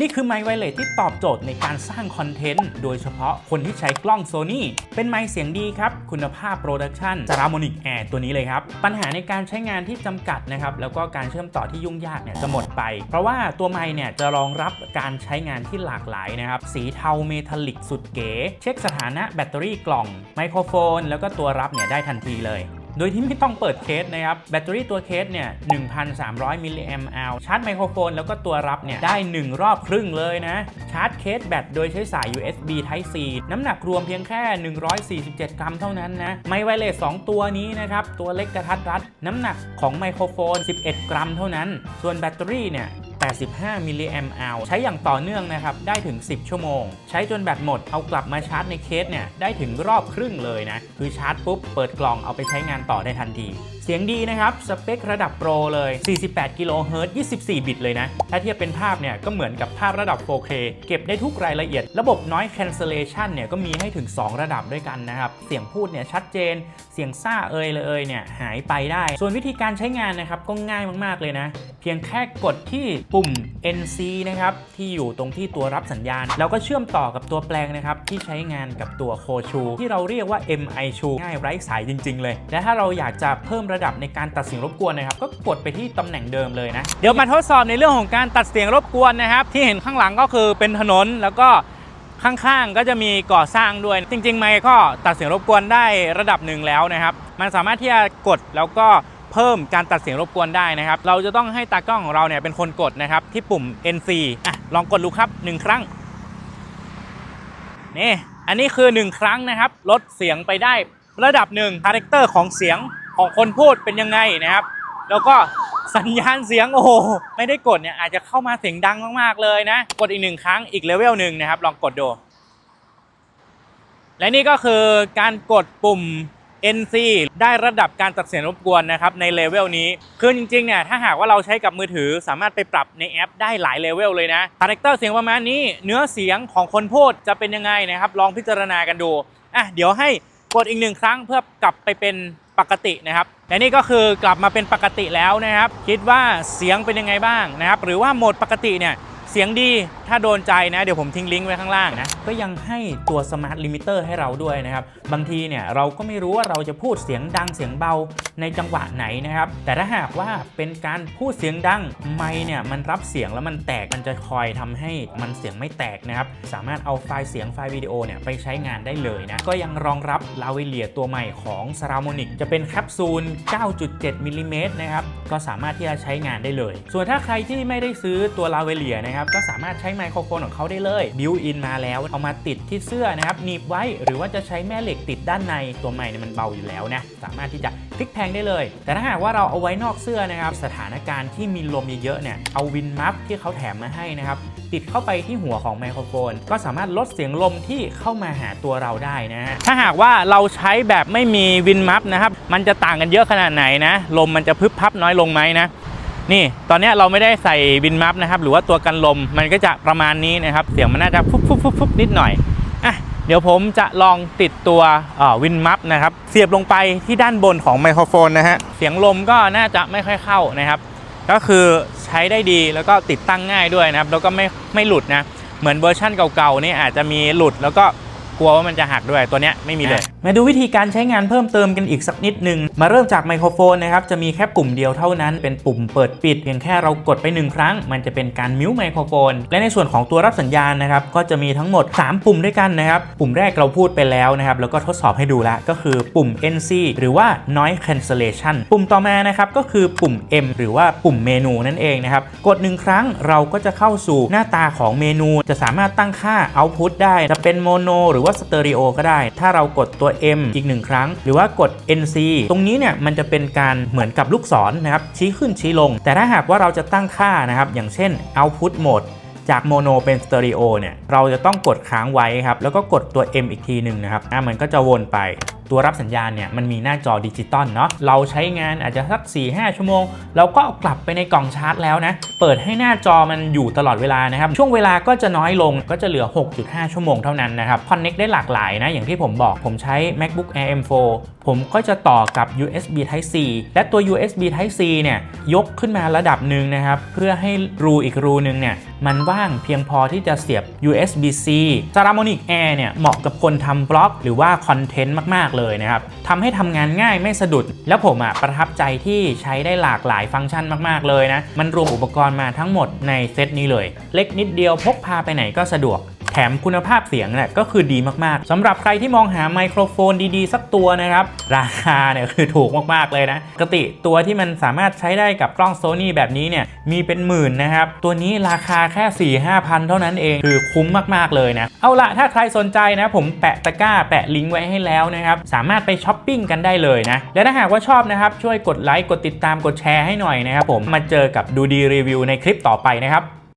นี่คือไมค์ไวเลสที่ตอบโจทย์ในการสร้างคอนเทนต์ โดยเฉพาะคนที่ใช้กล้อง Sony เป็นไมค์เสียงดีครับ คุณภาพโปรดักชัน s าร m o n i c Air ตัวนี้เลยครับ ปัญหาในการใช้งานที่จำกัดนะครับ แล้วก็การเชื่อมต่อที่ยุ่งยากเนี่ยจะหมดไป เพราะว่าตัวไมค์เนี่ยจะรองรับการใช้งานที่หลากหลายนะครับ สีเทาเมทัลลิกสุดเก๋ เช็คสถานะแบตเตอรี่กล่องไมโครโฟน แล้วก็ตัวรับเนี่ยได้ทันทีเลย โดยที่ไม่ต้องเปิดเคสนะครับ แบตเตอรี่ตัวเคสเนี่ย 1,300 มิลลิแอมป์ชาร์จไมโครโฟนแล้วก็ตัวรับเนี่ย ได้ 1 รอบครึ่งเลยนะ ชาร์จเคสแบตโดยใช้สาย USB Type C น้ำหนักรวมเพียงแค่ 147 กรัมเท่านั้นนะ ไมไวเลส2ตัวนี้นะครับ ตัวเล็กกระทัดรัด น้ำหนักของไมโครโฟน 11 กรัมเท่านั้น ส่วนแบตเตอรี่เนี่ย 85 มิลลิแอมป์ใช้อย่างต่อเนื่องนะครับ ได้ถึง 10 ชั่วโมง ใช้จนแบตหมด เอากลับมาชาร์จในเคสเนี่ย ได้ถึงรอบครึ่งเลยนะ คือชาร์จปุ๊บ เปิดกล่องเอาไปใช้งานต่อได้ทันที เสียงดีนะครับ สเปคระดับโปรเลย 48 กิโลเฮิรตซ์ 24 บิตเลยนะ ถ้าเทียบเป็นภาพเนี่ย ก็เหมือนกับภาพระดับ 4K เก็บได้ทุกรายละเอียด ระบบ noise cancellation เนี่ย ก็มีให้ถึง 2 ระดับด้วยกันนะครับ เสียงพูดเนี่ยชัดเจน เสียงซ่าเอ่ยเลยเอ่ยเนี่ยหายไปได้ ส่วนวิธีการใช้งานนะครับก็ง่ายมากๆเลยนะ เพียงแค่กดที่ปุ่ม NC นะครับที่อยู่ตรงที่ตัวรับสัญญาณ แล้วก็เชื่อมต่อกับตัวแปลงนะครับที่ใช้งานกับตัวโคชูที่เราเรียกว่า MI ชูง่ายไร้สายจริง ๆ เลย และถ้าเราอยากจะเพิ่มระดับในการตัดเสียงรบกวนนะครับก็กดไปที่ตำแหน่งเดิมเลยนะเดี๋ยวมาทดสอบในเรื่องของการตัดเสียงรบกวนนะครับที่เห็นข้างหลังก็คือเป็นถนนแล้วก็ข้างๆ ก็จะมีก่อสร้างด้วย จริงๆ ไมค์ก็ตัดเสียงรบกวนได้ระดับหนึ่งแล้วนะครับ มันสามารถที่จะกดแล้วก็ เพิ่มการตัดเสียงรบกวนได้นะครับ เราจะต้องให้ตากล้องของเราเนี่ยเป็นคนกดนะครับ ที่ปุ่ม NC อะลองกดดูครับ 1 ครั้งนี่อันนี้คือ 1 ครั้งนะครับ ลดเสียงไปได้ระดับหนึ่งคาแรคเตอร์ของเสียงของคนพูดเป็นยังไงนะครับ แล้วก็สัญญาณเสียงโอ้โหไม่ได้กดเนี่ยอาจจะเข้ามาเสียงดังมากๆเลยนะ กดอีกหนึ่งครั้งอีกเลเวลหนึ่งนะครับ ลองกดดู และนี่ก็คือการกดปุ่ม NC ได้ระดับการตัดเสียงรบกวนนะครับในเลเวลนี้ คือจริงๆเนี่ยถ้าหากว่าเราใช้กับมือถือสามารถไปปรับในแอปได้หลายเลเวลเลยนะคาแรคเตอร์เสียงประมาณนี้ เนื้อเสียงของคนพูดจะเป็นยังไงนะครับ ลองพิจารณากันดูอะเดี๋ยวให้กดอีกหนึ่งครั้งเพื่อกลับไปเป็นปกตินะครับและนี่ก็คือกลับมาเป็นปกติแล้วนะครับ คิดว่าเสียงเป็นยังไงบ้างนะครับ หรือว่าโหมดปกติเนี่ย เสียงดีถ้าโดนใจนะเดี๋ยวผมทิ้งลิงก์ไว้ข้างล่างนะก็ยังให้ตัวสมาร์ทลิมิเตอร์ให้เราด้วยนะครับ บางทีเนี่ยเราก็ไม่รู้ว่าเราจะพูดเสียงดังเสียงเบาในจังหวะไหนนะครับ แต่ถ้าหากว่าเป็นการพูดเสียงดังไมค์เนี่ยมันรับเสียงแล้วมันแตกมันจะคอยทำให้มันเสียงไม่แตกนะครับ สามารถเอาไฟล์เสียงไฟล์วิดีโอเนี่ยไปใช้งานได้เลยนะ ก็ยังรองรับลาเวเลียตัวใหม่ของ s a r a m o n i c จะเป็นแคปซูล 9.7มิลลิเมตรนะครับ ก็สามารถที่จะใช้งานได้เลย ส่วนถ้าใครที่ไม่ได้ซื้อตัวลาเวเลียนะครับก็สามารถใช้ไมโครโฟนของเขาได้เลยบิวอินมาแล้วเอามาติดที่เสื้อนะครับหนีบไว้หรือว่าจะใช้แม่เหล็กติดด้านในตัวใหม่เนี่ยมันเบาอยู่แล้วนะสามารถที่จะ พลิกแพงได้เลย แต่ถ้าหากว่าเราเอาไว้นอกเสื้อนะครับ สถานการณ์ที่มีลมเยอะๆเนี่ย เอาวินมัฟที่เขาแถมมาให้นะครับ ติดเข้าไปที่หัวของไมโครโฟน ก็สามารถลดเสียงลมที่เข้ามาหาตัวเราได้นะฮะ ถ้าหากว่าเราใช้แบบไม่มีวินมัฟนะครับ มันจะต่างกันเยอะขนาดไหนนะ ลมมันจะพึบพับน้อยลงไหมนะนี่ ตอนนี้เราไม่ได้ใส่วินมัฟนะครับ หรือว่าตัวกันลม มันก็จะประมาณนี้นะครับ เสียงมันน่าจะฟุบฟุบฟุบฟุบนิดหน่อย เดี๋ยวผมจะลองติดตัววินมัฟนะครับ เสียบลงไปที่ด้านบนของไมโครโฟนนะฮะ เสียงลมก็น่าจะไม่ค่อยเข้านะครับ ก็คือใช้ได้ดีแล้วก็ติดตั้งง่ายด้วยนะครับ แล้วก็ไม่ไม่หลุดนะ เหมือนเวอร์ชั่นเก่าๆนี่อาจจะมีหลุดแล้วก็ กลัวว่ามันจะหักด้วยตัวเนี้ยไม่มีเลย มาดูวิธีการใช้งานเพิ่มเติมกันอีกสักนิดหนึ่งมาเริ่มจากไมโครโฟนนะครับ จะมีแค่ปุ่มเดียวเท่านั้น เป็นปุ่มเปิดปิด เพียงแค่เรากดไปหนึ่งครั้ง มันจะเป็นการมิวไมโครโฟน และในส่วนของตัวรับสัญญาณนะครับ ก็จะมีทั้งหมด 3 ปุ่มด้วยกันนะครับ ปุ่มแรกเราพูดไปแล้วนะครับ แล้วก็ทดสอบให้ดูล้วก็คือปุ่ม NC หรือว่า noise cancellation ปุ่มต่อมานะครับก็คือปุ่ม M หรือว่าปุ่มเมนูนั่นเองนะครับ กดหนึ่งครั้งเราก็จะเข้าสู่หน้าตาของเมนู จะสามารถตั้งค่า output ได้ จะเป็นโมโนหรือว่าสเตอริโอก็ได้ ถ้าเรากดตัว M อีกหนึ่งครั้ง หรือว่ากด NC ตรงนี้เนี่ยมันจะเป็นการเหมือนกับลูกศรนะครับชี้ขึ้นชี้ลง แต่ถ้าหากว่าเราจะตั้งค่านะครับอย่างเช่น output mode จากโมโนเป็นสเตอริโอเนี่ยเราจะต้องกดค้างไว้ครับแล้วก็กดตัว M อีกทีหนึ่งนะครับอะมันก็จะวนไป ตัวรับสัญญาณเนี่ยมันมีหน้าจอดิจิตอลเนาะเราใช้งานอาจจะสัก 4-5 ชั่วโมง เราก็เอากลับไปในกล่องชาร์จแล้วนะ เปิดให้หน้าจอมันอยู่ตลอดเวลานะครับ ช่วงเวลาก็จะน้อยลงก็จะเหลือ 6.5 ชั่วโมงเท่านั้นนะครับคอนเน็กได้หลากหลายนะ อย่างที่ผมบอกผมใช้ MacBook Air M4 ผมก็จะต่อกับ USB Type C และตัว USB Type C เนี่ยยกขึ้นมาระดับหนึ่งนะครับเพื่อให้รูอีกรูหนึ่งเนี่ยมันว่างเพียงพอที่จะเสียบ USB C s a r a m o n i c Air เนี่ยเหมาะกับคนทำบล็อก หรือว่าคอนเทนต์มากๆเลยนะครับทำให้ทำงานง่ายไม่สะดุด แล้วผมอะประทับใจที่ใช้ได้หลากหลายฟังก์ชันมากๆเลยนะ มันรวมอุปกรณ์มาทั้งหมดในเซตนี้เลย เล็กนิดเดียวพกพาไปไหนก็สะดวก แถมคุณภาพเสียงเนี่ยก็คือดีมากๆสำหรับใครที่มองหาไมโครโฟนดีๆ สักตัวนะครับ ราคาเนี่ยคือถูกมากๆเลยนะปกติตัวที่มันสามารถใช้ได้กับกล้องโซนี่แบบนี้เนี่ยมีเป็นหมื่นนะครับ ตัวนี้ราคาแค่ 4 5พันเท่านั้นเองคือคุ้มมากๆเลยนะ เอาละถ้าใครสนใจนะ ผมแปะตะกร้าแปะลิงก์ไว้ให้แล้วนะครับ สามารถไปช้อปปิ้งกันได้เลยนะ และถ้าหากว่าชอบนะครับ ช่วยกดไลค์กดติดตามกดแชร์ให้หน่อยนะครับผมมาเจอกับดูดีรีวิวในคลิปต่อไปนะครับ